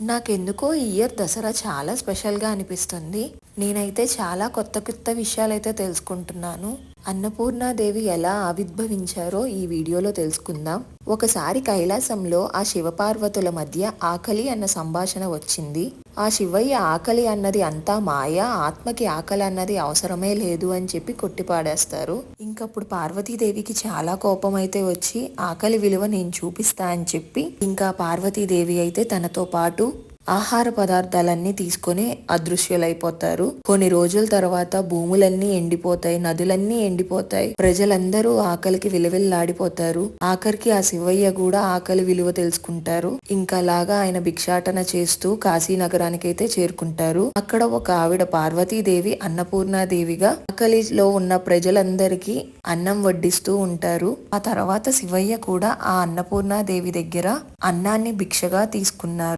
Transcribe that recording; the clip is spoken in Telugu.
నాకెందుకో ఈ ఇయర్ దసరా చాలా స్పెషల్గా అనిపిస్తుంది. నేనైతే చాలా కొత్త కొత్త విషయాలైతే తెలుసుకుంటున్నాను. అన్నపూర్ణాదేవి ఎలా ఆవిర్భవించారో ఈ వీడియోలో తెలుసుకుందాం. ఒకసారి కైలాసంలో ఆ శివపార్వతుల మధ్య ఆకలి అన్న సంభాషణ వచ్చింది. ఆ శివయ్య ఆకలి అన్నది అంతా మాయ ఆత్మకి ఆకలి అన్నది అవసరమే లేదు అని చెప్పి కొట్టిపాడేస్తారు. ఇంకప్పుడు పార్వతీదేవికి చాలా కోపం అయితే వచ్చి ఆకలి విలువ నేను చూపిస్తా అని చెప్పి ఇంకా పార్వతీదేవి అయితే తనతో పాటు ఆహార పదార్థాలన్నీ తీసుకొని అదృశ్యులైపోతారు. కొన్ని రోజుల తర్వాత భూములన్నీ ఎండిపోతాయి నదులన్నీ ఎండిపోతాయి. ప్రజలందరూ ఆకలికి విలువెల్లాడిపోతారు. ఆఖరికి ఆ శివయ్య కూడా ఆకలి విలువ తెలుసుకుంటారు. ఇంకా లాగా ఆయన భిక్షాటన చేస్తూ కాశీ నగరానికైతే చేరుకుంటారు. అక్కడ ఒక ఆవిడ పార్వతీదేవి అన్నపూర్ణాదేవిగా ఆకలిలో ఉన్న ప్రజలందరికీ అన్నం వడ్డిస్తూ ఉంటారు. ఆ తర్వాత శివయ్య కూడా ఆ అన్నపూర్ణాదేవి దగ్గర అన్నాన్ని భిక్షగా తీసుకున్నారు.